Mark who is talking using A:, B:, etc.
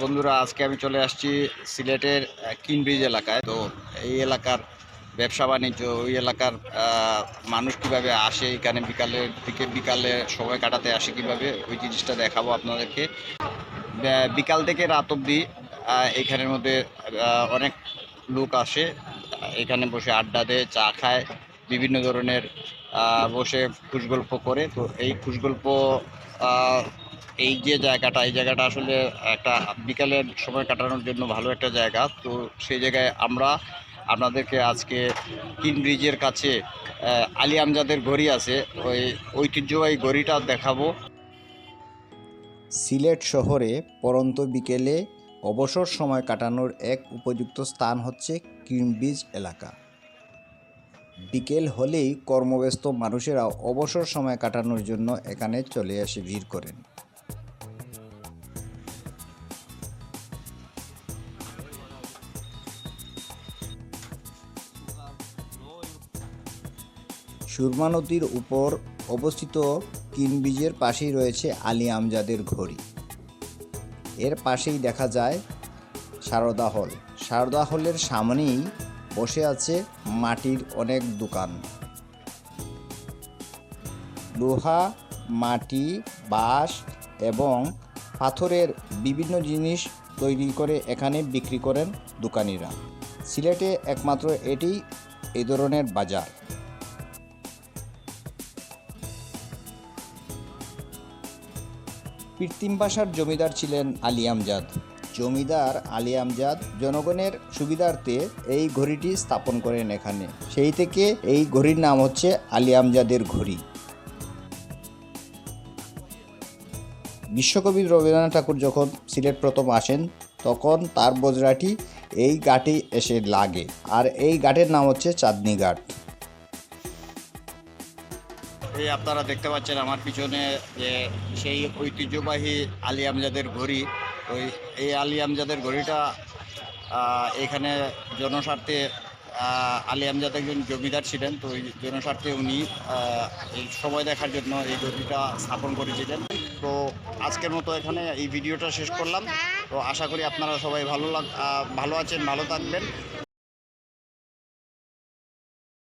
A: বন্ধুরা আজকে আমি চলে আসছি সিলেটের কিনব্রিজ এলাকায়। তো এই এলাকার ব্যবসা বাণিজ্য ওই এলাকার মানুষ কীভাবে আসে এখানে বিকালের দিকে বিকালে সময় কাটাতে আসে কীভাবে ওই জিনিসটা দেখাবো আপনাদেরকে। বিকাল থেকে রাত আহ, এখানের মধ্যে অনেক লোক আসে। এখানে বসে আড্ডা দেয় চা খায় বিভিন্ন ধরনের বসে খুশগল্প করে। তো এই খুশগল্প এই যে জায়গাটা, এই জায়গাটা আসলে একটা বিকালের সময় কাটানোর জন্য ভালো একটা জায়গা। তো সেই জায়গায় আমরা আপনাদেরকে আজকে কিন ব্রিজের কাছে আলী আমজাদের ঘড়ি আছে। ওই ঐতিহ্যবাহী ঘড়িটা দেখাবো।
B: সিলেট শহরে পরন্ত বিকেলে অবসর সময় কাটানোর এক উপযুক্ত স্থান হচ্ছে কিনব্রিজ এলাকা। বিকেল হলেই কর্মব্যস্ত মানুষেরা অবসর সময় কাটানোর জন্য এখানে চলে আসে ভিড় করেন। সুরমা নদীর উপর অবস্থিত কিনব্রিজের পাশেই রয়েছে আলী আমজাদের ঘড়ি। এর পাশেই দেখা যায় সারদা হল। সারদা হলের সামনেই বসে আছে মাটির অনেক দোকান। লোহা, মাটি, বাঁশ এবং পাথরের বিভিন্ন জিনিস তৈরি করে এখানে বিক্রি করেন দোকানিরা। সিলেটে একমাত্র এটি এই ধরনের বাজার। ভাষার জমিদার ছিলেন আলী আমজাদ। জমিদার আলী আমজাদ জনগণের সুবিধার্থে এই ঘড়িটি স্থাপন করেন এখানে। সেই থেকে এই ঘড়ির নাম হচ্ছে আলী আমজাদের ঘড়ি। বিশ্বকবি রবীন্দ্রনাথ ঠাকুর যখন সিলেট প্রথম আসেন, তখন তার বজরাটি এই ঘাটে এসে লাগে। আর এই ঘাটের নাম হচ্ছে চাঁদনি ঘাট।
A: এই আপনারা দেখতে পাচ্ছেন আমার পিছনে যে সেই ঐতিহ্যবাহী আলী আমজাদের ঘড়ি। ওই এই আলী আমজাদের ঘড়িটা এখানে জনস্বার্থে আলী আমজাদ একজন জমিদার ছিলেন, তো ওই জনস্বার্থে উনি এই সময় দেখার জন্য এই ঘড়িটা স্থাপন করেছিলেন। তো আজকের মতো এখানে এই ভিডিওটা শেষ করলাম। তো আশা করি আপনারা সবাই ভালো লাগ ভালো আছেন, ভালো থাকবেন।